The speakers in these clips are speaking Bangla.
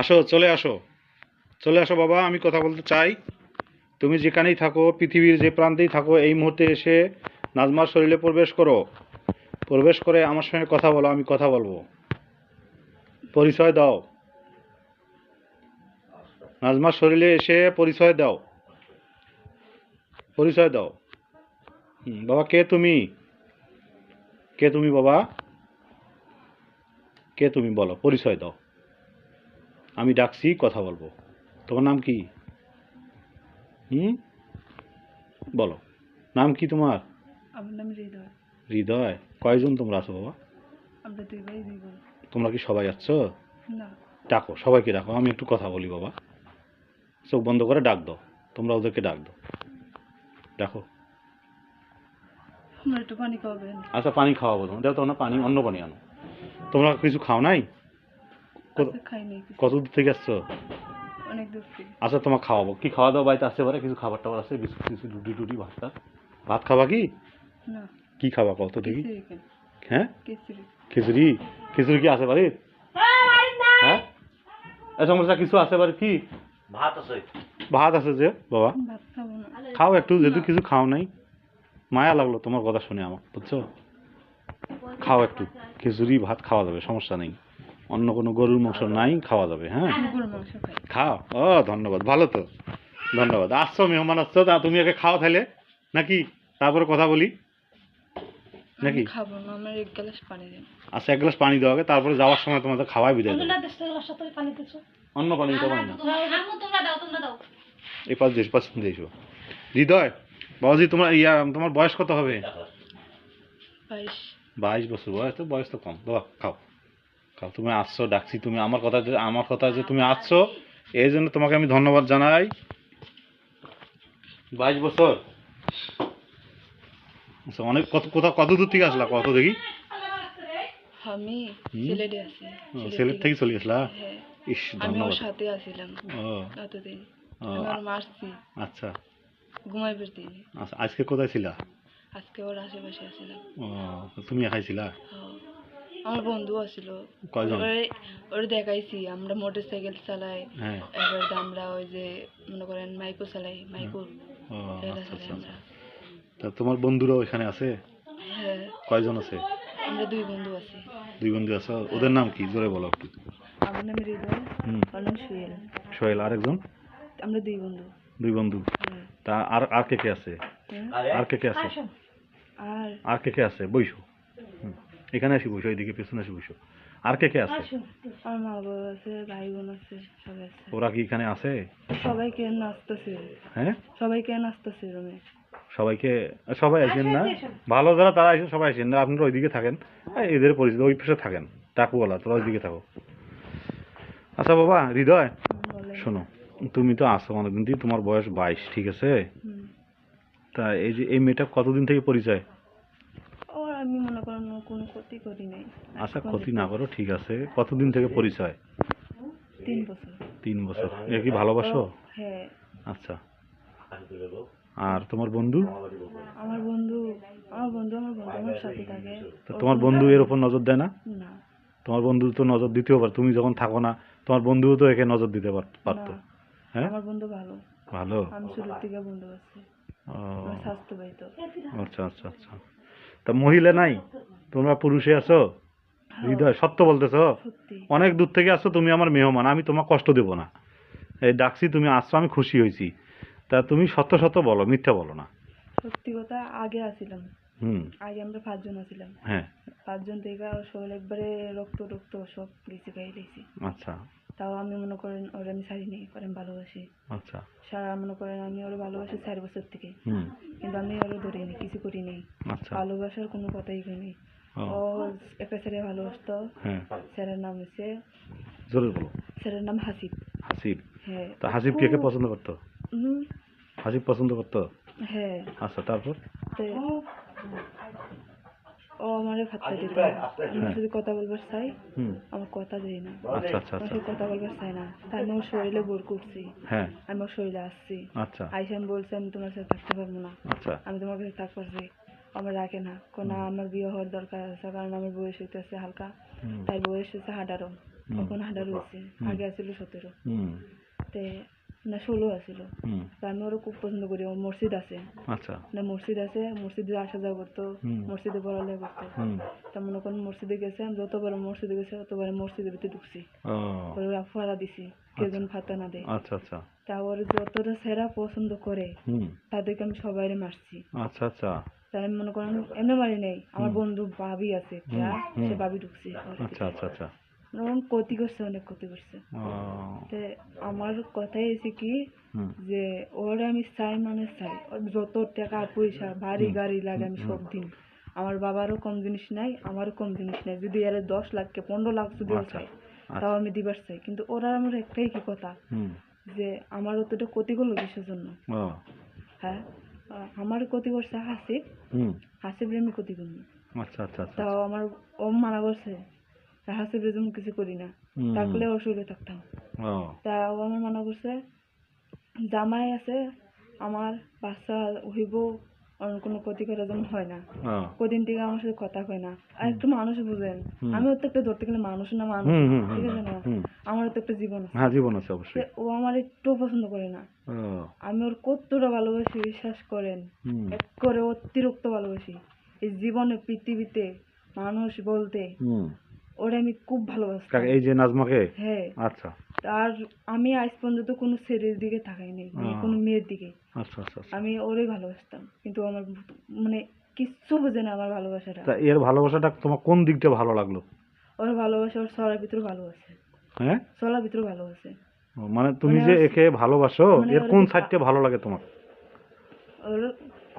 আসো, চলে আসো। চলে আসো বাবা, আমি কথা বলতে চাই। তুমি যেখানেই থাকো, পৃথিবীর যে প্রান্তেই থাকো, এই মুহূর্তে এসে নাজমার শরীরে প্রবেশ করো। প্রবেশ করে আমার সঙ্গে কথা বলো, আমি কথা বলব। পরিচয় দাও। নাজমার শরীরে এসে পরিচয় দাও। পরিচয় দাও। বাবা, কে তুমি? কে তুমি বাবা? কে তুমি বলো, পরিচয় দাও। আমি ডাকছি কথা বলব। তোমার নাম কি? হুম? বলো। নাম কি তোমার? আমার নাম হৃদয়। হৃদয়? কয়জন তোমরা আছো বাবা? আমরা দুই ভাই দুই বোন তোমরা কি সবাই আছো? না। ডাকো সবাইকে ডাকো আমি একটু কথা বলি বাবা। চোখ বন্ধ করে ডাক দাও তোমরা ওদেরকে ডাক দাও। ডাকো। একটু পানি খাওয়াবেন। আচ্ছা পানি খাওয়াবো তোমার। দেখো তোমরা পানি অন্য পানি আনো। তোমরা কিছু খাও নাই? কত- কিছু। কত দূর থেকে আসছো? অনেক দূর থেকে। আচ্ছা তোমার খাওয়াবো। কি খাওয়া দাওয়া বাড়িতে আসতে পারে? কিছু খাবার টাবার আছে? বিস্কুট টিস্কুট রুটি টুটি ভাত টাত? ভাত খাবা কি? না। কি খাবা কত দেখি। হ্যাঁ? খিচুড়ি খিচুড়ি কি আছে বাড়ি হ্যাঁ? এই সমস্যা কিছু আছে বাড়ি কি? ভাত আছে। ভাত আছে যে বাবা। ভাত খাব না। খাও একটু যেহেতু কিছু খাও নাই। মায়া লাগল তোমার কথা শুনে আমার বুঝছ? খাও একটু। খিচুড়ি ভাত খাওয়া যাবে সমস্যা নেই। অন্য কোনো গরুর মাংস নাই খাওয়া যাবে হ্যাঁ? গরুর মাংস খাই। খাও। ও ধন্যবাদ। ভালো তো। ধন্যবাদ। আসছো মেহমান আসছো। তা তুমি একে খাও তাহলে। নাকি? তারপরে কথা বলি। নাকি? খাব না আমার এক গ্লাস পানি দেন। আচ্ছা এক গ্লাস পানি দেওয়া হবে তারপরে যাওয়ার সময় তোমাদের খাওয়াই বিদায় দেবো। অন্য পানি দিতে পারি না। এই পাশ দিয়ে পাশ দিয়ে এসো হৃদয় বাবাজি তোমার ইয়া তোমার বয়স কত হবে? বাইশ। বাইশ বছর। বয়স তো বয়স তো কম। বাবা খাও। খাও তুমি আসছো ডাকছি তুমি। আমার কথা যে আমার কথা যে তুমি আসছো এই জন্য তোমাকে আমি ধন্যবাদ জানাই। বাইশ বছর। আচ্ছা অনেক কত কোথাও কত দূর থেকে আসলা? কত দেখি? আমি? সিলেটে আছি। সিলেট থেকে চলে আসলা হ্যাঁ। ইস ধন্যবাদ। সাথে আছিলাম মারছি আচ্ছা। ঘুমাই ফিরতি আচ্ছা আজকে কোথায় ছিলা? আজকে ওর আশেপাশে আছিলাম। ও তুমি খাইছিলা হ্যাঁ। আমার বন্ধু আছিল ওরে দেখাইছি আমরা মোটর সাইকেল চালাই হ্যাঁ। এবার আমরা ওই যে মনে করেন মাইকো চালাই মাইকো আচ্ছা আচ্ছা আমরা। তা তোমার বন্ধুরাও এখানে আছে? হ্যাঁ। কয়জন আছে? আমরা দুই বন্ধু আছি। দুই বন্ধু আছে। ওদের নাম কি? জোরে বলো একটু। আমার নাম হুম। ওর নাম সুয়েল সোহেল আরেকজন? আমরা দুই বন্ধু। দুই বন্ধু। তা আর আর কে কে আছে। আর কে কে আছে? আর আর কে কে আছে? বইসো। এখানে আসি বইসো এইদিকে পেছনে আসি বইসো আর কে কে আছে? আমার মা বাবা আছে ভাই বোন আছে সবাই আছে। ওরা কি এখানে আছে? সবাই নাচতেছে। হ্যাঁ? সবাই কেন নাচতেছে রুমে। সবাইকে সবাই আসেন না? ভালো যারা তারা আসেন সবাই আসেন। না আপনারা ওইদিকে থাকেন। এদের পরিচিত ওই পাশে থাকেন। টাকুওয়ালা তোরা ওইদিকে থাকো। আচ্ছা বাবা হৃদয় শোনো তুমি তো আসো অনেকদিন থেকে তোমার বয়স বাইশ ঠিক আছে? তা এই যে এই মেয়েটা কতদিন থেকে পরিচয় ওর আমি মনে করেন ওর কোনো ক্ষতি করি নাই। আচ্ছা ক্ষতি না করো ঠিক আছে। কতদিন থেকে পরিচয়? তিন বছর। তিন বছর। এ কি ভালোবাসো? হ্যাঁ। আচ্ছা। আর তোমার বন্ধু? আমার বন্ধু আমার বন্ধু আমার বন্ধু আমার সাথে থাকে। তা তোমার বন্ধু এর উপর নজর দেয় না? না। তোমার বন্ধু তো নজর দিতেও পারে। তুমি যখন থাকো না তোমার বন্ধুও তো একে নজর দিতে পার- পারতো। হ্যাঁ? আমার বন্ধু ভালো। ভালো? আমি শুরুর থেকে বন্ধু আছি। ও, আমার স্বাস্থ্য পাই তো। আচ্ছা আচ্ছা আচ্ছা। তা মহিলা নাই তোমরা পুরুষে আছো? হৃদয় সত্য বলতেছ? অনেক দূর থেকে আসছো তুমি আমার মেহমান আমি তোমার কষ্ট দেবো না। এই ডাকছি তুমি আসছো আমি খুশি হয়েছি। তা তুমি সত্য সত্য বলো মিথ্যা বলো না। সত্যি কথা আগে আছিলাম হুম। আগে আমরা পাঁচজন আছিলাম হ্যাঁ। পাঁচজন থেকে শরীর একবারে রক্ত রক্ত সব গেছে। গায়ে আচ্ছা। তাও আমি মনে করেন ওর আমি ছাড়িনি ওর আমি ভালোবাসি। আচ্ছা। সারা মনে করেন আমি ওর ভালোবাসি চার বছর থেকে। কিন্তু আমি ওর ধরিনি কিছু করিনি। আচ্ছা। ভালোবাসার কোনো কথাই করিনি ও, একটা ছেলে ভালোবাসতো। স্যারের নাম হচ্ছে জোরে বলো। স্যারের নাম হাসিব। হাসিব? হ্যাঁ। তা হাসিব কে কে পছন্দ করতো? হুম, হাসিব পছন্দ করতো? হ্যাঁ। আচ্ছা তারপর? ও আমারে ভাতটা দিত আমি যদি কথা বলবার চাই হুম। আমার কথা দেয় না। আচ্ছা আচ্ছা আমার আচ্ছা। কথা বলবার চাই না। তাই আমি ওর শরীরে বোর করছি। হ্যাঁ। আমি ওর শরীরে আসছি। আচ্ছা। আইসা আমি বলছি আমি তোমার সাথে থাকতে পারব না। আচ্ছা। আমি তোমার কাছে থাকতে পারছি। আমার রাখে না। কোনো আমার বিয়ে হওয়ার দরকার আছে কারণ আমার বয়স হইতেছে হালকা। তাই বয়স হচ্ছে আঠারো হুম। তখন আঠারো হয়েছে আগে আছিল সতেরো। তে না ষোলো আছিল। আমি ওরা খুব পছন্দ করি ওর মসজিদ আছে। আচ্ছা। না মসজিদ আছে মসজিদে আসা যাওয়া করতো। মসজিদে পড়ালেখা করতো। তা মনে করেন মসজিদে গেছে আমি যতবার মসজিদে গেছে ততবার মসজিদের ভিতরে ঢুকছি। ও। ওরা ফাড়া দিছি কেউ যেন ফাতা না দেয়। আচ্ছা আচ্ছা। তা ওর যতটা সেরা পছন্দ করে তাদেরকে আমি সবাইরে মারছি। আচ্ছা আচ্ছা। তাই আমি মনে করেন এমনি মারি নেই। আমার বন্ধু ভাবি আছে সে। ভাবি ঢুকছে। আচ্ছা আচ্ছা আচ্ছা। করেন ক্ষতি করছে অনেক ক্ষতি করছে। তে আমার কথাই এসে কি যে ওরে আমি চাই মানে চাই। ওর যত টাকা পয়সা বাড়ি গাড়ি লাগে আমি সব দিন আমার বাবারও কম জিনিস নাই আমারও কম জিনিস নাই। যদি এর দশ লাখ কে পনেরো লাখ যদি আচ্ছা, চাই তাও আমি দিবার চাই। কিন্তু ওরা আমার একটাই কি কথা যে আমার অতটা ক্ষতি করল কিসের জন্য? হ্যাঁ? আমার ক্ষতি করছে হাসিব। হাসিবরে আমি ক্ষতি করিনি আচ্ছা আচ্ছা আচ্ছা তাও আমার ও মানা করছে হাসিবরে যেমন কিছু করি না। থাকলে ওর থাকতাম। তা ও আমার মানা করছে জামাই আছে আমার বাচ্চা হইব কোনো ক্ষতি করা যেমন হয় না। কদিন থেকে আমার সাথে কথা কয় না। আর একটু মানুষ বুঝেন আমি ওর তো একটা ধরতে গেলে মানুষ না মানুষ ঠিক আছে না? আমার তো একটা জীবন আছে। হ্যাঁ জীবন আছে অবশ্যই। ও আমার একটু পছন্দ করে না। আমি ওর কতটা ভালোবাসি বিশ্বাস করেন এক করে অতিরিক্ত ভালোবাসি। এই জীবনে পৃথিবীতে মানুষ বলতে ওরে আমি খুব ভালোবাসতাম। কাকা এই যে নাজমাকে? হ্যাঁ। আচ্ছা। আর আমি আজ পর্যন্ত কোনো ছেলের দিকে তাকাইনি মানে কোনো মেয়ের দিকে। আচ্ছা আচ্ছা আচ্ছা। আমি ওরে ভালোবাসতাম কিন্তু আমার মানে কিচ্ছু বোঝে না আমার ভালোবাসাটা। তা এর ভালোবাসাটা তোমার কোন দিকটা ভালো লাগল? ওর ভালোবাসা ওর চলার ভিতরে ভালো আছে হ্যাঁ? চলার ভিতরে ভালো আছে মানে তুমি মানে যে একে ভালোবাসো মানে এর কোন সাইডটা ভালো লাগে তোমার? ওর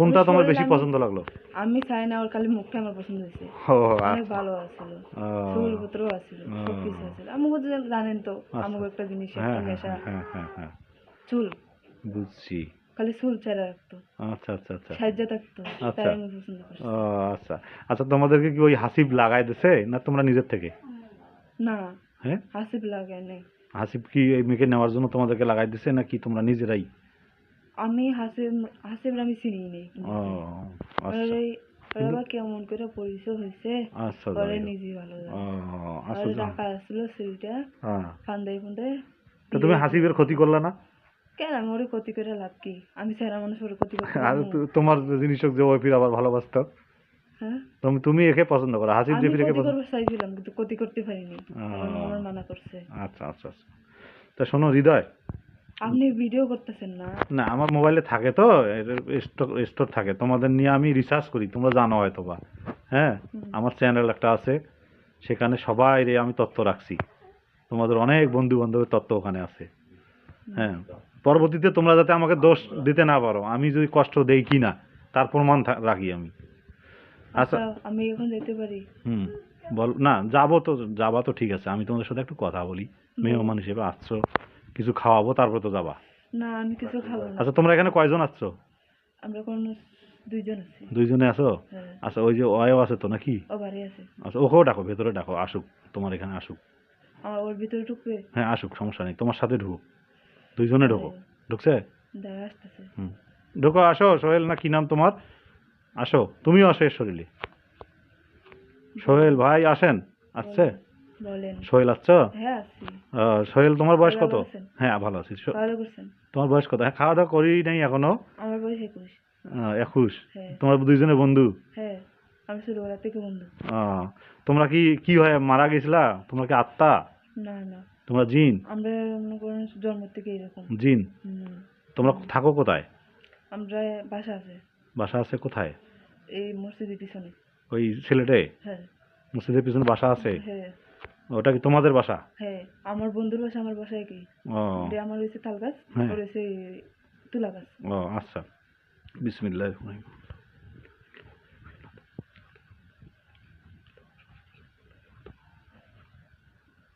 কোনটা তোমার বেশি পছন্দ লাগল? আমি চাই না ওর খালি মুখটা আমার পছন্দ হয়েছে। ও অনেক আচ্ছা। ভালো আছিল। ও, চুল পত্রও আছিল সব কিছু আছিল। আমাকে জানেন তো আচ্ছা। আমাকে একটা জিনিস একটা হ্যাঁ নেশা। হ্যাঁ হ্যাঁ হ্যাঁ। চুল। বুঝছি। খালি চুল ছেড়ে রাখতো আচ্ছা আচ্ছা আচ্ছা। সাহায্য থাকতো আচ্ছা। ও আচ্ছা। আচ্ছা তোমাদেরকে কি ওই হাসিব লাগাই দিছে না তোমরা নিজের থেকে? না। হ্যাঁ? হাসিব লাগে নাই। হাসিব কি এই মেয়েকে নেওয়ার জন্য তোমাদেরকে লাগাই দিছে নাকি তোমরা নিজেরাই? আমি হাসিব হাসিব আমি চিনি নেই ও আচ্ছা। ওরা কেমন করে পরিচয় হয়েছে আচ্ছা হোক। নিজে ভালো জানে আচ্ছা হোক। রাখা আসছিল সেইটা হ্যাঁ। ফান্দাই ফান্দাই তো তুমি হাসিবের ক্ষতি করলে না? কেন? আমি ওরে ক্ষতি করে লাভ কি? আমি সেরা মানুষ ওরে ক্ষতি করতে আর তোমার জিনিস যে ওই ফির আবার ভালোবাসতো? হ্যাঁ? তুমি তুমি একে পছন্দ করো হাসিব যে ফির পছন্দ করব চাইছিলাম কিন্তু ক্ষতি করতে পারিনি। আমার মানা করছে। আচ্ছা আচ্ছা আচ্ছা। তা শোনো হৃদয় আপনি ভিডিও করতেছেন না। না আমার মোবাইলে থাকে তো স্টোর স্টোর থাকে। তোমাদের নিয়ে আমি রিসার্চ করি তোমরা জানো হয়তো বা হ্যাঁ আমার চ্যানেল একটা আছে সেখানে সবাই রে আমি তথ্য রাখছি। তোমাদের অনেক বন্ধু বান্ধবের তথ্য ওখানে আছে। হ্যাঁ? পরবর্তীতে তোমরা যাতে আমাকে দোষ দিতে না পারো আমি যদি কষ্ট দেই কি না তার প্রমাণ রাখি আমি। আচ্ছা। আচ্ছা আমি এখন যেতে পারি। হুম বল না যাব তো যাবা তো ঠিক আছে। আমি তোমাদের সাথে একটু কথা বলি। মেহমান হিসেবে আসছো কিছু খাওয়াবো তারপর তো যাবা। না আমি কিছু খাব না। আচ্ছা তোমরা এখানে কয়জন আসছো? আমরা কোন দুইজন আছি। দুইজনে আছো হ্যাঁ। আচ্ছা ওই যে অয়ও আছে তো নাকি? ও বাড়ি আছে। আচ্ছা ওকেও ডাকো ভেতরে ডাকো আসুক তোমার এখানে আসুক। ওর ভিতরে ঢুকবে? হ্যাঁ আসুক সমস্যা নেই তোমার সাথে ঢুকুক দুইজনে ঢুকো। ঢুকছে? দেখা আসতেছে। হুম। ঢোকো আসো সোহেল না কি নাম তোমার? আসো তুমিও আসো এর শরীরে। সোহেল ভাই আসেন আসছে? সোহেল আসছো? হ্যাঁ সোহেল তোমার বয়স কত? হ্যাঁ ভালো আছি। তোমার বয়স কত? হ্যাঁ খাওয়া দাওয়া করি নাই এখনও। আমার বয়স একুশ। একুশ? হ্যাঁ। তোমার দুইজনে বন্ধু? হ্যাঁ আমি ছোটবেলা থেকে বন্ধু। তোমরা কি কি হয়ে মারা গেছিলা? তোমরা কি আত্মা? না না। তোমরা জিন? আমরা মনে করেন জন্ম থেকে এরকম। জিন? তোমরা থাকো কোথায়? আমরা বাসা আছে। বাসা আছে কোথায়? এই মসজিদের পিছনে। ওই ছেলেটে হ্যাঁ। মসজিদের পিছনে বাসা আছে? হ্যাঁ। ওটা কি তোমাদের বাসা? হ্যাঁ আমার বন্ধুর বাসা আমার বাসায় কি? ও। আমার হয়েছে তাল গাছ হ্যাঁ। ওর হয়েছে তুলা গাছ ও আচ্ছা। বিসমিল্লাহ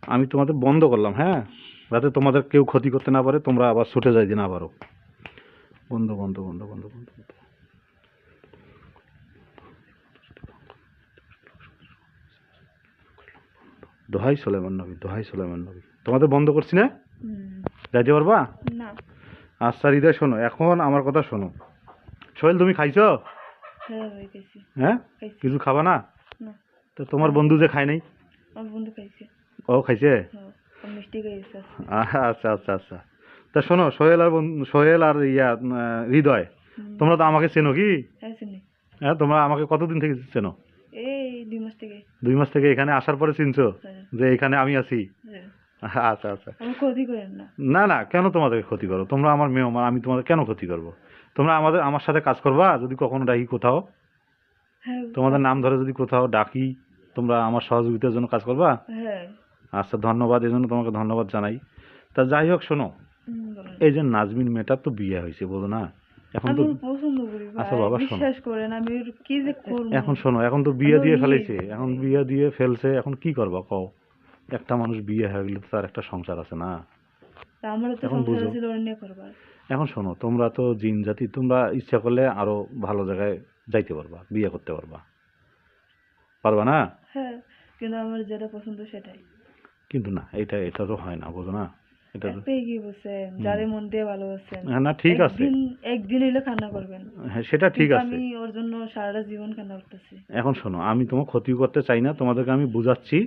আমি তোমাদের বন্ধ করলাম হ্যাঁ? যাতে তোমাদের কেউ ক্ষতি করতে না পারে তোমরা আবার ছুটে যাইতে না পারো বন্ধ বন্ধ বন্ধ বন্ধ বন্ধ। দোহাই সোলেমান নবী দোহাই সোলেমান নবী। তোমাদের বন্ধ করছি না। যাইতে পারবা? আচ্ছা হৃদয় শোনো এখন আমার কথা শোনো। সোহেল তুমি খাইছো? হ্যাঁ হ্যাঁ? কিছু খাবা না? তো তোমার বন্ধু যে খায় নাই? খাইছে। ও খাইছে? হ্যাঁ, আচ্ছা আচ্ছা আচ্ছা। তা শোনো সোহেল আর সোহেল আর ইয়া হৃদয় তোমরা তো আমাকে চেনো কি? হ্যাঁ হ্যাঁ তোমরা আমাকে কতদিন থেকে চেনো? এই দুই মাস থেকে। দুই মাস থেকে এখানে আসার পরে চিনছো? যে এখানে আমি আছি। হ্যাঁ। আচ্ছা আচ্ছা। ক্ষতি করেন না। না না কেন তোমাদের ক্ষতি করো? তোমরা আমার মেয়ে আমার আমি তোমাদের কেন ক্ষতি করব? তোমরা আমাদের আমার সাথে কাজ করবা? যদি কখনো ডাকি কোথাও? হ্যাঁ। তোমাদের নাম ধরে যদি কোথাও ডাকি তোমরা আমার সহযোগিতার জন্য কাজ করবা? হ্যাঁ। আচ্ছা ধন্যবাদ এই জন্য তোমাকে ধন্যবাদ জানাই। তা যাই হোক শোনো। এই যে নাজমিন মেয়েটার তো বিয়ে হয়েছে বলো না? এখন তো পছন্দ করি আচ্ছা বাবা, শোনো। বিশ্বাস করেন আমি কি যে করব? এখন শোনো এখন তো বিয়ে দিয়ে ফেলেছে এখন বিয়ে দিয়ে ফেলছে এখন কি করবা কও? একটা মানুষ বিয়ে হয়ে গেলে তো তার একটা সংসার আছে না। তা তো সংসার। ছিল করবার এখন শোনো তোমরা তো জিন জাতি তোমরা ইচ্ছা করলে আরও ভালো জায়গায় যাইতে পারবা বিয়ে করতে পারবা। পারবা না? হ্যাঁ কিন্তু আমার যেটা পছন্দ সেটাই। কিন্তু না এটা এটা তো হয় না বোঝো না। এটা কি বলছেন যারে মন দিয়ে ভালোবাসেন। হ্যাঁ, না ঠিক আছে। একদিন একদিন হইলে কান্না করবেন। হ্যাঁ সেটা ঠিক আছে। আমি ওর জন্য সারাটা জীবন কান্না করতেছি। এখন শোনো আমি তোমার ক্ষতি করতে চাই না তোমাদেরকে আমি বুঝাচ্ছি।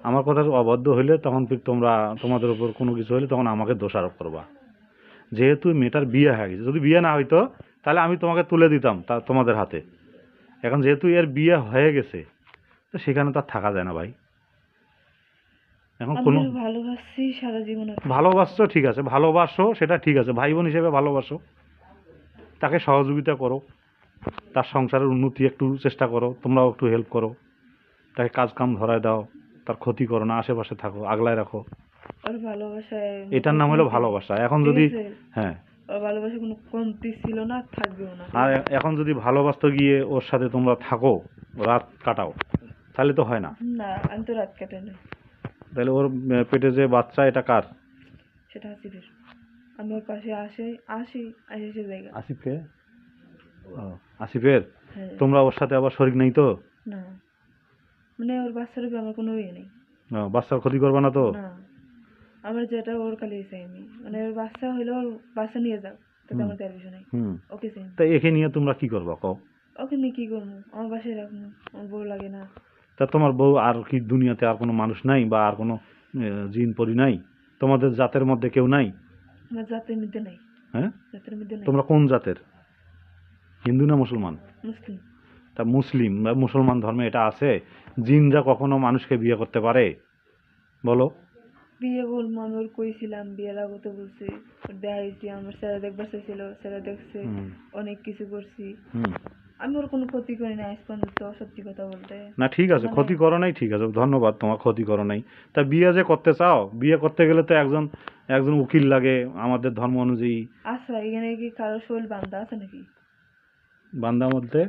আমার কথা অবাধ্য হইলে তখন ফির তোমরা তোমাদের উপর কোনো কিছু হলে তখন আমাকে দোষারোপ করবা। যেহেতু মেয়েটার বিয়ে হয়ে গেছে যদি বিয়ে না হইতো তাহলে আমি তোমাকে তুলে দিতাম তা তোমাদের হাতে। এখন যেহেতু এর বিয়ে হয়ে গেছে তো সেখানে তো আর থাকা যায় না ভাই। এখন কোনো ভালোবাসি সারা জীবন। ভালোবাসছো ঠিক আছে। ভালোবাসো সেটা ঠিক আছে। ভাই বোন হিসেবে ভালোবাসো। তাকে সহযোগিতা করো। তার সংসারের উন্নতি একটু চেষ্টা করো। তোমরাও একটু হেল্প করো। তাকে কাজ কাম ধরায় দাও। তার ক্ষতি করো না। আশেপাশে থাকো। আগলায় রাখো। এটার নাম হলো ভালোবাসা। এখন যদি হ্যাঁ। ভালোবাসা কোনো কমতি ছিল না থাকবেও না। আর এখন যদি ভালোবাসতে গিয়ে ওর সাথে তোমরা থাকো রাত কাটাও তাহলে তো হয় না। না আমি তো রাত কাটে না তাহলে ওর পেটে যে বাচ্চা এটা কার? সেটা হাসিবের আমি ওর পাশে আসি আসি আসি সে জায়গা আসিফকে ও, আসিফের হ্যাঁ। তোমরা ওর সাথে আবার শরিক নেই তো? না। মানে ওর বাচ্চার উপরে আমার কোনো ইয়ে নেই। বাচ্চার ক্ষতি করবে না তো? না। আমার যেটা ওর কালে চাই আমি। মানে ওর বাচ্চা হইলে ওর বাচ্চা নিয়ে যাও তাতে আমার তার বিষয় নেই। হুম। ওকে চাই তা একে নিয়ে তোমরা কি করবা কও? ওকে নিয়ে কি করব? আমার বাসায় রাখব আমার বউ লাগে না। তা তোমার বউ আর কি দুনিয়াতে আর কোনো মানুষ নাই বা আর কোনো জিন পরি নাই? তোমাদের জাতের মধ্যে কেউ নাই? জাতের মধ্যে নাই। হ্যাঁ? জাতের মধ্যে নাই। তোমরা কোন জাতের? হিন্দু না মুসলমান? মুসলিম। তা মুসলিম বা মুসলমান ধর্মে এটা আছে? জিনরা কখনো মানুষকে বিয়ে করতে পারে? বলো। বিয়ে বলব আমি ওর কইছিলাম বিয়ের আগতে বলছি দেখাইছি আমার স্যারা দেখবার চাইছিল স্যারা দেখছে অনেক কিছু করছি। আমি ওর কোনো ক্ষতি করি না আজ পর্যন্ত সত্যি কথা বলতে। না ঠিক আছে মানে- ক্ষতি করো নাই ঠিক আছে ধন্যবাদ তোমার ক্ষতি করো নাই। তা বিয়ে যে করতে চাও বিয়ে করতে গেলে তো একজন একজন উকিল লাগে আমাদের ধর্ম অনুযায়ী। আচ্ছা এখানে কি কারও শরীর বান্ধা আছে নাকি? বান্দা বলতে?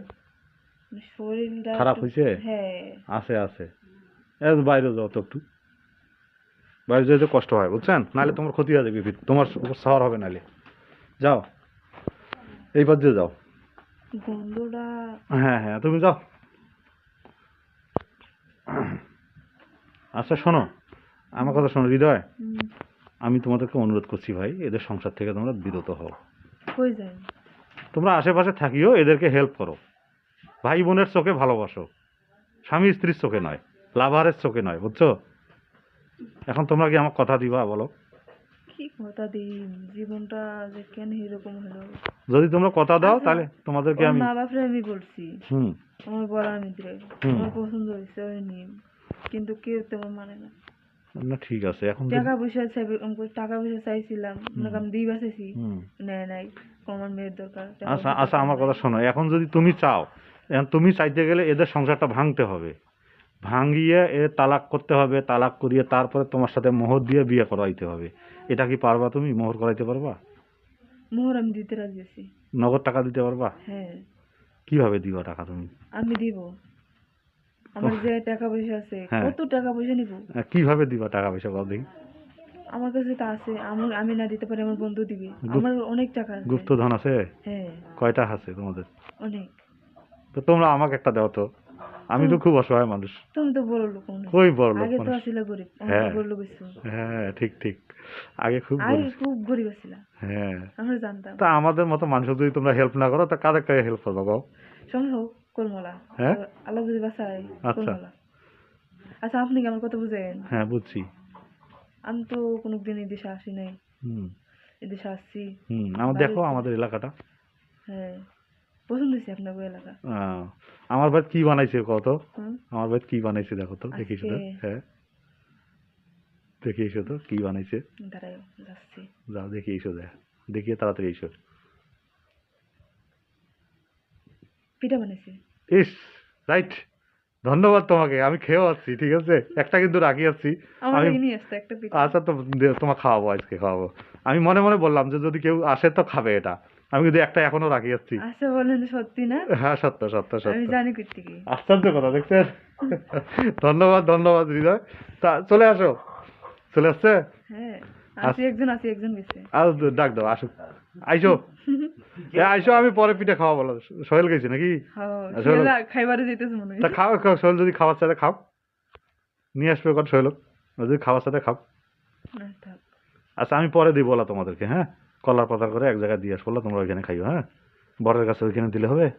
শরীরটা খারাপ হয়েছে? হ্যাঁ। আছে আছে। এ বাইরে যাও তো একটু। বাইরে যেতে কষ্ট হয় বুঝছেন? নাহলে তোমার ক্ষতি হয়ে যাবে তোমার উপর সাওয়ার হবে নাহলে। যাও। এই পথ দিয়ে যাও। হ্যাঁ হ্যাঁ তুমি যাও। আচ্ছা শোনো আমার কথা শোনো হৃদয়। আমি তোমাদেরকে অনুরোধ করছি ভাই এদের সংসার থেকে তোমরা বিরত হও। তোমরা আশেপাশে থাকিও এদেরকে হেল্প করো। ভাই বোনের চোখে ভালোবাসো। স্বামী স্ত্রীর চোখে নয় লাভারের চোখে নয় বুঝছ? এখন তোমরা কি আমার কথা দিবা বলো? কি কথা দিই? জীবনটা যে কেন এরকম হলো? যদি তোমরা কথা দাও আচ্ছা, তাহলে তোমাদেরকে আমি মা বাপরে আমি বলছি। হুম। আমার বলার মিত্রে হুম। আমার পছন্দ হয়েছে ওই নিয়ে। কিন্তু কেউ তেমন মানে না। না ঠিক আছে এখন টাকা পয়সা চাইবে টাকা পয়সা চাইছিলাম। মনে আমি দুই হুম। নেয় নাই। আমার মেয়ের দরকার। আচ্ছা আচ্ছা আমার কথা শোনো এখন যদি তুমি চাও এখন তুমি চাইতে গেলে এদের সংসারটা ভাঙতে হবে। ভাঙিয়ে এ তালাক করতে হবে তালাক করিয়ে তারপরে তোমার সাথে মোহর দিয়ে বিয়ে করাইতে হবে। এটা কি পারবা তুমি? মোহর করাইতে পারবা? মোহর আমি দিতে রাজি আছি। নগদ টাকা দিতে পারবা? হ্যাঁ। কীভাবে দিবা টাকা তুমি? আমি দিব। আমার যে টাকা পয়সা আছে হ্যাঁ। কত টাকা পয়সা নিব? আহ, কীভাবে দিবা টাকা পয়সা বল দেখি। আমার কাছে তা আছে। আমার আমি না দিতে পারি আমার বন্ধু দিবে। আমার অনেক টাকা আছে। গুপ্তধন আছে? হ্যাঁ। কয়টা আছে তোমাদের? অনেক। তো তোমরা আমাকে একটা দাও তো। আমি তো খুব অসহায় মানুষ। তুমি তো বড় লোক। ওই বড় লোক আগে তো আসলে গরিব হ্যাঁ। বড় লোক। হ্যাঁ ঠিক ঠিক। আগে খুব আগে খুব গরিব ছিল হ্যাঁ। আমরা জানতাম। তা আমাদের মতো মানুষ যদি তোমরা হেল্প না করো তা কাদের কাছে হেল্প করব গো? সম্ভব কলমলা হ্যাঁ? আল্লাহ যদি বাসায় আচ্ছা। আচ্ছা আপনি কি আমার কথা বুঝেন? হ্যাঁ বুঝছি। আমি তো কোনোদিন এই দেশে আসি নাই। হুম। এই দেশে আসছি। হুম আমার দেখো আমাদের এলাকাটা। হ্যাঁ। পছন্দ হয়েছে আপনার এলাকা আমার ভাই কি বানাইছে কত আমার ভাই কি বানাইছে দেখো তো তো আজকে- হ্যাঁ। দেখিস তো কি বানাইছে? যাও দেখি এসো দেখ দেখিয়ে তাড়াতাড়ি এসো। পিঠা বানাইছি? Is right. ধন্যবাদ তোমাকে আমি খেয়েও আসছি ঠিক আছে? একটা কিন্তু রাখি আসছি। আচ্ছা তো তোমার খাওয়াবো আজকে খাওয়াবো। আমি মনে মনে বললাম যে যদি কেউ আসে তো খাবে এটা। আমি কিন্তু একটা এখনও রাখি আসছি আচ্ছা বলেন সত্যি না? হ্যাঁ সত্য সত্য সত্য। আমি জানি করতে কি আশ্চর্য কথা দেখছেন? ধন্যবাদ ধন্যবাদ হৃদয়। তা চলে আসো। চলে আসছে? হ্যাঁ আসি একজন আসি একজন গেছে। আর ডাক দাও আসো আইসো। আইসো আমি পরে পিঠা খাওয়া বলো সোহেল গেছি নাকি? হ্যাঁ আচ্ছা, খাইবারে যেতেছে মনে তা হয় খাও খাও সোহেল যদি খাওয়ার সাথে খাও। নিয়ে আসবে কত সোহেল। যদি খাওয়ার সাথে খাও। আচ্ছা। আমি পরে দিব বলা তোমাদেরকে হ্যাঁ? কলার পাতা করে এক জায়গায় দিয়ে আসব তোমরা ওইখানে খাইও হ্যাঁ? বরের কাছে ওইখানে দিলে হবে?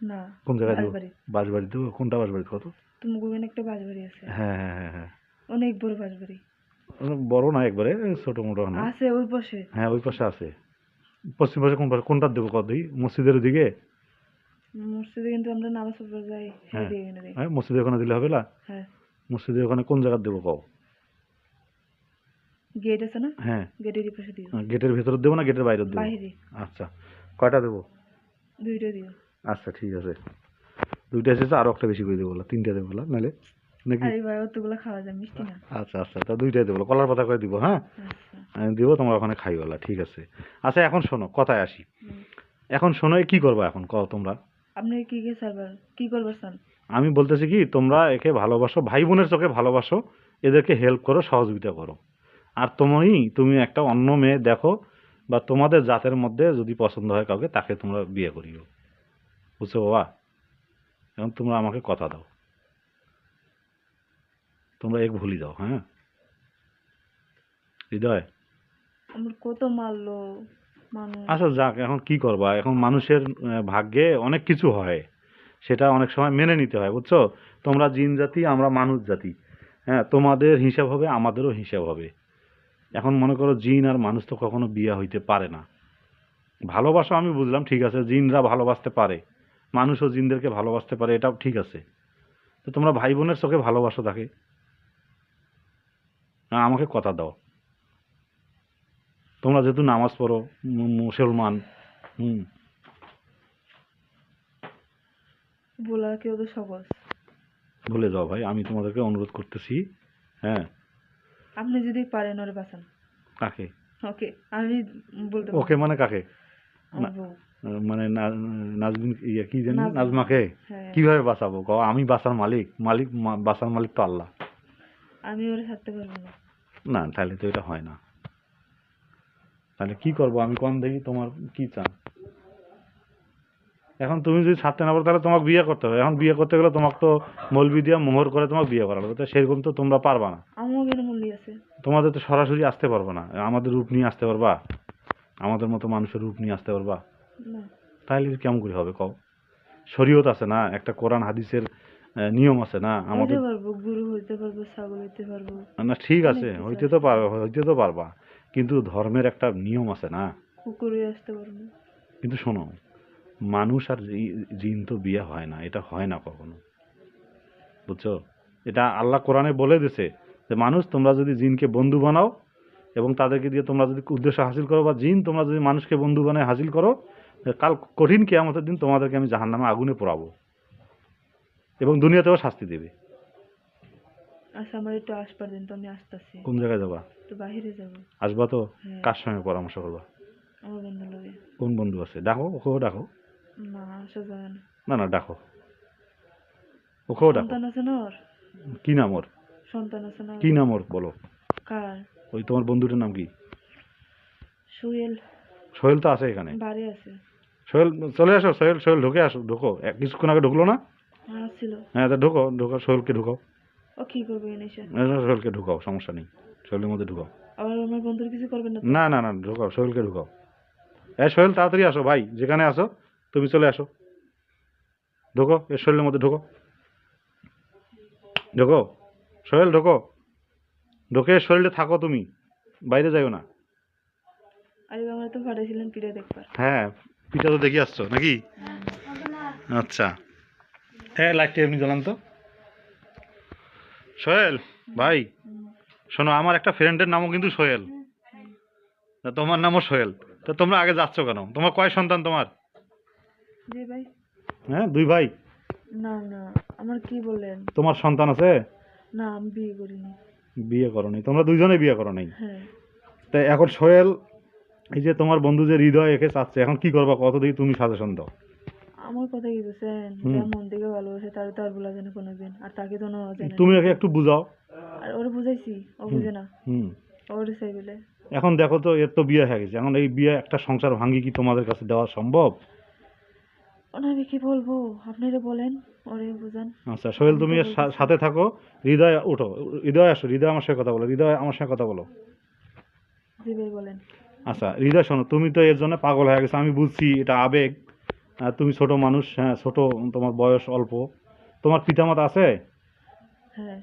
না কোন জায়গায় দেবো? বাড়ি বাঁশবাড়ি দেবো? কোনটা বাঁশবাড়ি কত? তুমি ওখানে একটা বাজবাড়ি আছে। হ্যাঁ হ্যাঁ হ্যাঁ হ্যাঁ। অনেক বড় বাজবাড়ি বড় না একবারে ছোট মোটো না। আছে ওই পাশে। হ্যাঁ ওই পাশে আছে। পশ্চিম পাশে কোন পাশে? কোনটার দেবো কত? মসজিদের দিকে মসজিদে কিন্তু আমরা নামাজ পড়তে যাই হ্যাঁ। হ্যাঁ মসজিদের ওখানে দিলে হবে না? হ্যাঁ। মসজিদের ওখানে কোন জায়গায় দেবো কও? গেট আছে না? হ্যাঁ। গেটের পাশে দিও। গেটের ভেতরে দেবো না? গেটের বাইরে দেবো? বাইরে। আচ্ছা কয়টা দেবো? দুইটা দিও। আচ্ছা ঠিক আছে। দুইটা এসেছে আরও একটা বেশি করে দেবো তিনটা দেবো নাহলে নাকি? আরে ভাই অতগুলো খাওয়া যায় মিষ্টি না। আচ্ছা আচ্ছা তা দুইটাই দেবো কলার পাতা করে দিব হ্যাঁ? আচ্ছা। আমি দিব তোমরা ওখানে খাই বলা ঠিক আছে। আচ্ছা এখন শোনো কথায় আসি। এখন শোনো কি করবা এখন? কও তোমরা। আপনি কি কি সার্ভার কি করবার চান আমি বলতেছি কি তোমরা একে ভালোবাসো ভাই বোনের চোখে ভালোবাসো এদেরকে হেল্প করো সহযোগিতা করো। আর তুমি তুমি একটা অন্য মেয়ে দেখো বা তোমাদের জাতের মধ্যে যদি পছন্দ হয় কাউকে তাকে তোমরা বিয়ে করিও। বুঝছ বাবা? এখন তোমরা আমাকে কথা দাও। তোমরা এক ভুলি দাও হ্যাঁ? হৃদয়? কত মারলো আচ্ছা যাক এখন কি করবা? এখন মানুষের ভাগ্যে অনেক কিছু হয়। সেটা অনেক সময় মেনে নিতে হয় বুঝছ? তোমরা জিন জাতি আমরা মানুষ জাতি। হ্যাঁ তোমাদের হিসাব হবে আমাদেরও হিসাব হবে। এখন মনে করো জিন আর মানুষ তো কখনো বিয়ে হইতে পারে না। ভালোবাসা আমি বুঝলাম ঠিক আছে জিনরা ভালোবাসতে পারে মানুষও জিনদেরকে ভালোবাসতে পারে এটাও ঠিক আছে। তো তোমরা ভাই বোনের চোখে ভালোবাসো তাকে। হ্যাঁ, আমাকে কথা দাও। তোমরা যেহেতু নামাজ পড়ো মুসলমান হুম। বলা কেউ তো সহজ ভুলে যাও ভাই আমি তোমাদেরকে অনুরোধ করতেছি হ্যাঁ। আপনি যদি পারেন ওরে বাঁচান। কাকে? ওকে আমি বলতে ওকে মানে কাকে? মানে নাজমিন ইয়ে কি জানি? নাজমাকে? হ্যাঁ। কীভাবে বাঁচাবো? কও আমি বাঁচার মালিক। মালিক বাঁচার মালিক তো আল্লাহ। আমি ওরে ছাড়তে পারব না। না তাহলে তো এটা হয় না। তাহলে কি করব? আমি কোন দেখি তোমার কি চান? এখন তুমি যদি ছাড়তে না পারো তাহলে তোমাকে বিয়ে করতে হবে। এখন বিয়ে করতে গেলে তোমাকে তো মলবি দিয়ে মোহর করে তোমাকে বিয়ে করা লাগবে তো সেরকম তো তোমরা পারবা না। তোমাদের তো সরাসরি আসতে পারবে না। আমাদের রূপ নিয়ে আসতে পারবা? আমাদের মতো মানুষের রূপ নিয়ে আসতে পারবা? তাহলে কেমন করে হবে কও? শরীয়ত আছে না? একটা কোরআন হাদিসের নিয়ম আছে না? আমাদের গুরু হইতে পারব ছাগল হইতে পারব। না ঠিক আছে। হইতে তো পারবা হইতে তো পারবা। কিন্তু ধর্মের একটা নিয়ম আছে না? কুকুরে আসতে পারব। কিন্তু শোনো মানুষ আর জিন তো বিয়ে হয় না এটা হয় না কখনো। বুঝছ? এটা আল্লাহ কোরআনে বলে দিছে যে মানুষ তোমরা যদি জিনকে বন্ধু বানাও এবং তাদেরকে দিয়ে তোমরা যদি উদ্দেশ্য হাসিল করো বা জিন তোমরা যদি মানুষকে বন্ধু বানায় হাসিল করো কাল কঠিন কেয়ামতের দিন তোমাদেরকে আমি জাহান্নামে আগুনে পোড়াবো এবং দুনিয়াতেও শাস্তি দেবে। আচ্ছা আমার একটু আসবার দিন তো আমি আসতেছি। কোন জায়গায় যাবা? আসবা তো? হ্যাঁ। কার সঙ্গে পরামর্শ করবা? আমার বন্ধু লাগে। কোন বন্ধু আছে? ডাকো ওকেও ডাকো। না না ডাকো। ওকেও ডাকো। সন্তান আছে না ওর? কি নাম ওর? সন্তান আছে না কি নাম ওর? বলো। কার? ওই তোমার বন্ধুটার নাম কি? সুয়েল সোহেল তো আছে এখানে। বাড়ি আছে। সোহেল চলে আসো সোহেল সোহেল ঢুকে আসো ঢুকো। কিছুক্ষণ আগে ঢুকলো না? আসছিল। হ্যাঁ তা ঢুকো ঢুকো সোহেলকে ঢুকাও। ও কি করবে এনে হ্যাঁ, সোহেলকে ঢুকাও সমস্যা নেই। সোহেলের মধ্যে ঢুকাও। আবার আমার বন্ধুর কিছু করবেন না না না না ঢুকাও সোহেলকে ঢুকাও। হ্যাঁ সোহেল তাড়াতাড়ি আসো ভাই যেখানে আসো। তুমি চলে আসো। ঢোকো এর শরীরের মধ্যে ঢোকো। ঢোকো সোহেল ঢোকো। ঢোকে শরীরে থাকো তুমি। বাইরে যাইও না। হ্যাঁ পিঠা তো দেখে আসছো নাকি? আচ্ছা। হ্যাঁ লাইটটা এমনি জ্বলান তো। সোহেল ভাই শোনো আমার একটা ফ্রেন্ডের নামও কিন্তু সোহেল। তোমার নামও সোহেল। তো তোমরা আগে যাচ্ছ কেন? তোমার কয় সন্তান তোমার? জি ভাই। হ্যাঁ দুই ভাই? না না আমার কি বললেন তোমার সন্তান আছে? না আমি বিয়ে করিনি। বিয়ে করো নাই তোমরা দুইজনে বিয়ে করো নাই? হ্যাঁ। তাই এখন সোহেল এই যে তোমার বন্ধু যে হৃদয় একে চাচ্ছে এখন কি করবা? কত দিকে তুমি সাজেশন দাও? আমার কথা কি বলছেন যে মন থেকে ভালোবাসে তার তো আর বলা যায় না কোনোদিন। আর তাকে তো না তুমি একে একটু বুঝাও। আর ওরে বুঝাইছি ও বুঝে না। হুম। ওরে চাই বলে। এখন দেখো তো এর তো বিয়ে হয়ে গেছে। এখন এই বিয়ে একটা সংসার ভাঙ্গি কি তোমাদের কাছে দেওয়া সম্ভব? আমি কি বলব? আপনারা বলেন ওরে বুঝান। আচ্ছা সোহেল তুমি সাথে থাকো হৃদয় উঠো হৃদয় আসো হৃদয় আমার সঙ্গে কথা বলো হৃদয় আমার সঙ্গে কথা বলো। জি ভাই বলেন। আচ্ছা হৃদয় শোনো তুমি তো এর জন্য পাগল হয়ে গেছো আমি বুঝছি এটা আবেগ। তুমি ছোট মানুষ হ্যাঁ ছোট তোমার বয়স অল্প। তোমার পিতামাতা আছে? হ্যাঁ।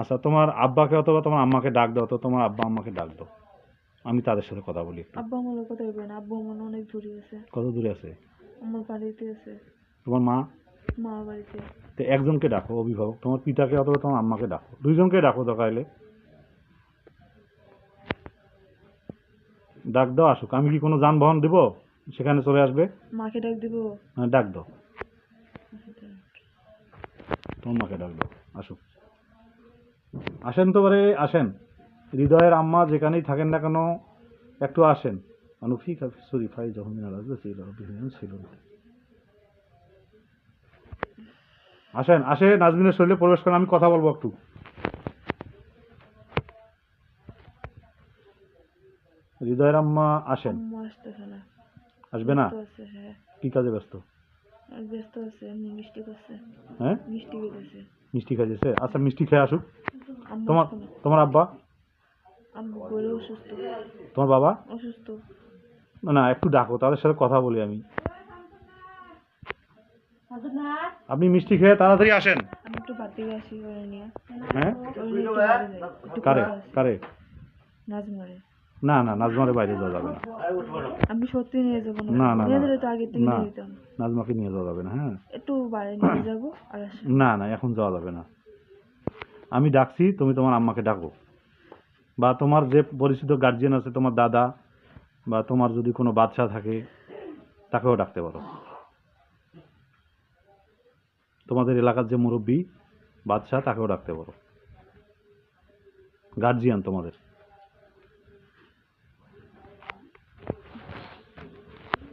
আচ্ছা তোমার আব্বাকে অথবা তোমার আম্মাকে ডাক দাও তো তোমার আব্বা আম্মাকে ডাক দাও। আমি তাদের সাথে কথা বলি আব্বা আমার কথা বলবেন আব্বু আমার অনেক দূরে আছে। কত দূরে আছে? আমার বাড়িতে আছে। তোমার মা? মা বাড়িতে। তো একজনকে ডাকো অভিভাবক। তোমার পিতাকে অথবা তোমার আম্মাকে ডাকো। দুইজনকে ডাকো তো কাইলে। ডাক দাও আসুক। আমি কি কোনো যানবাহন দিব? সেখানে চলে আসবে? মাকে ডাক দিব? হ্যাঁ, ডাক দাও। তোমার মাকে ডাক দাও। আসুক। আসেন তো বারে আসেন। হৃদয়ের আম্মা যেখানেই থাকেন না কেন একটু আসেন। অনুফি সরি ফাই যখন আসবে ছিল ছিল। আসেন আসে নাজমিনের শরীরে প্রবেশ করেন আমি কথা বলব একটু। হৃদয়ের আম্মা আসেন। আসবে না? হ্যাঁ। কি কাজে ব্যস্ত? ব্যস্ত আছে মিষ্টি করছে। হ্যাঁ? মিষ্টি খেতেছে। মিষ্টি খাইছে আচ্ছা মিষ্টি খেয়ে আসুক। তোমার তোমার আব্বা? অসুস্থ। তোমার বাবা? অসুস্থ। না না একটু ডাকো তাদের সাথে কথা বলি আমি। আপনি মিষ্টি খেয়ে তাড়াতাড়ি আসেন। একটু বাদ আসি ওরে নিয়ে। হ্যাঁ? কারে? কারে? নাজমারে। না না নাজমারে বাইরে যাওয়া যাবে না। আমি সত্যি নিয়ে যাব না, না, নিয়ে না। তো আগে থেকে নিয়ে যেতাম। নাজমাকে নিয়ে যাওয়া যাবে না হ্যাঁ? একটু বাইরে নিয়ে যাব আর না না এখন যাওয়া যাবে না। আমি ডাকছি তুমি তোমার আম্মাকে ডাকো। বা তোমার যে পরিচিত গার্জিয়ান আছে তোমার দাদা বা তোমার যদি কোনো বাচ্চা থাকে, তাকেও ডাকতে পারো। তোমাদের এলাকার যে মুরব্বী বাচ্চা তাকেও ডাকতে পারো। গার্জিয়ান তোমাদের।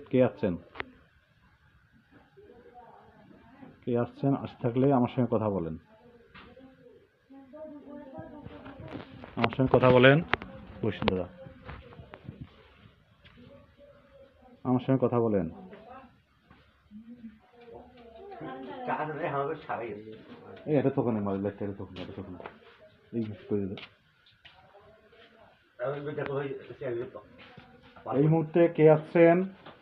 কে আসছেন? কে আসছেন? আসে থাকলে আমার সঙ্গে কথা বলেন। আমার সঙ্গে কথা বলেন বসুন দাদা আমার সঙ্গে কথা বলেন। এই এটা তখন মারি লাইটটা এটা তখন এটা তখন এই মিস করে দিল। এই মুহূর্তে কে আসছেন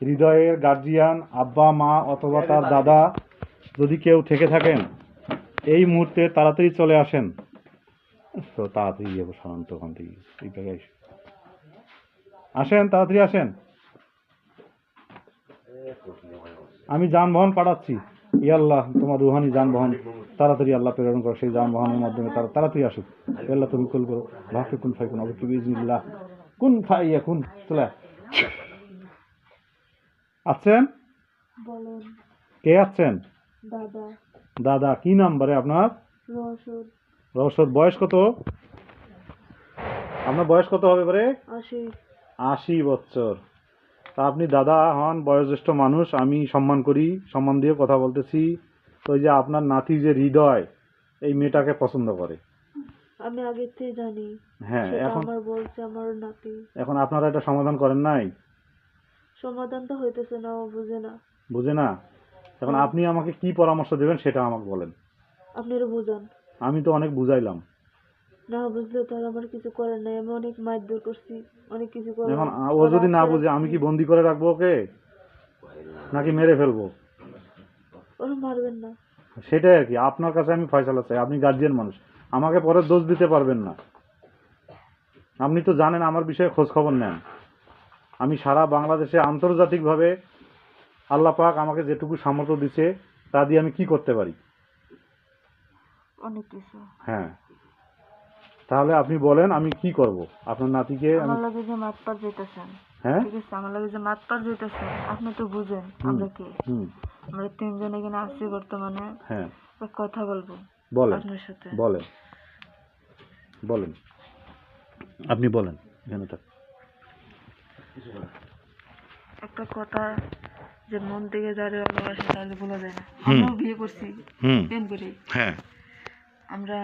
হৃদয়ের গার্জিয়ান আব্বা মা অথবা তার দাদা। যদি কেউ থেকে থাকেন এই মুহূর্তে তাড়াতাড়ি চলে আসেন। তো তাড়াতাড়ি যাব সাধারণত ওখান থেকে। এই জায়গায় আসেন তাড়াতাড়ি আসেন। আমি যানবাহন পাঠাচ্ছি। ই আল্লাহ তোমার রুহানি যানবাহন তাড়াতাড়ি আল্লাহ প্রেরণ করো সেই যানবাহনের মাধ্যমে তারা তাড়াতাড়ি আসুক। ই আল্লাহ তুমি কল করো। ভাফে কুন ফাই কুন বিজনিল্লাহ কুন ফাই এখন চলে আছেন? কে আছেন? দাদা। দাদা কি নাম্বারে আপনার? রসদ। বয়স কত? আপনার বয়স কত হবে আসি আশি বছর। আপনি দাদা হন বয়োজ্যেষ্ঠ মানুষ আমি সম্মান করি সম্মান দিয়ে কথা বলতেছি। তো যে আপনার নাতি যে হৃদয় এই মেয়েটাকে পছন্দ করে। আমি আগের থেকে জানি। হ্যাঁ এখন আমার বলছে আমার নাতি। এখন আপনারা এটা সমাধান করেন নাই? সমাধান তো হইতেছে না ও বুঝে না। বুঝে না? এখন আপনি আমাকে কি পরামর্শ দেবেন সেটা আমাকে বলেন। আপনারা বুঝান। আমি তো অনেক বুঝাইলাম। না বুঝলে তো আমার কিছু করার নাই আমি অনেক মারধর করছি অনেক কিছু করে এখন ও যদি না বুঝে আমি কি বন্দি করে রাখব ওকে? নাকি মেরে ফেলব? ওরা মারবেন না। সেটাই আর কি আপনার কাছে আমি ফয়সালা চাই আপনি গার্জিয়ান মানুষ। আমাকে পরে দোষ দিতে পারবেন না। আপনি তো জানেন আমার বিষয়ে খোঁজ খবর নেন। আমি সারা বাংলাদেশে আন্তর্জাতিকভাবে আল্লাহ পাক আমাকে যেটুকু সামর্থ্য দিছে তা দিয়ে আমি কি করতে পারি? অনেক কিছু। হ্যাঁ। তাহলে আপনি বলেন আমি কি করব? আপনার নাতিকে আমার লাগে যে মাত পার যেতেছেন। হ্যাঁ? ঠিক আছে আমার লাগে যে মাত পার যেতেছেন। আপনি তো বুঝেন আমরা কে? হুম। আমরা তিনজন এখানে আসছি বর্তমানে। হ্যাঁ। কথা বলব বলেন। আপনার সাথে। বলেন। বলেন। আপনি বলেন এখানে থাক। একটা কথা যে মন থেকে যারে ভালোবাসে তাহলে বলা যায় না। আমরাও বিয়ে করছি প্রেম করি। হ্যাঁ। আমরা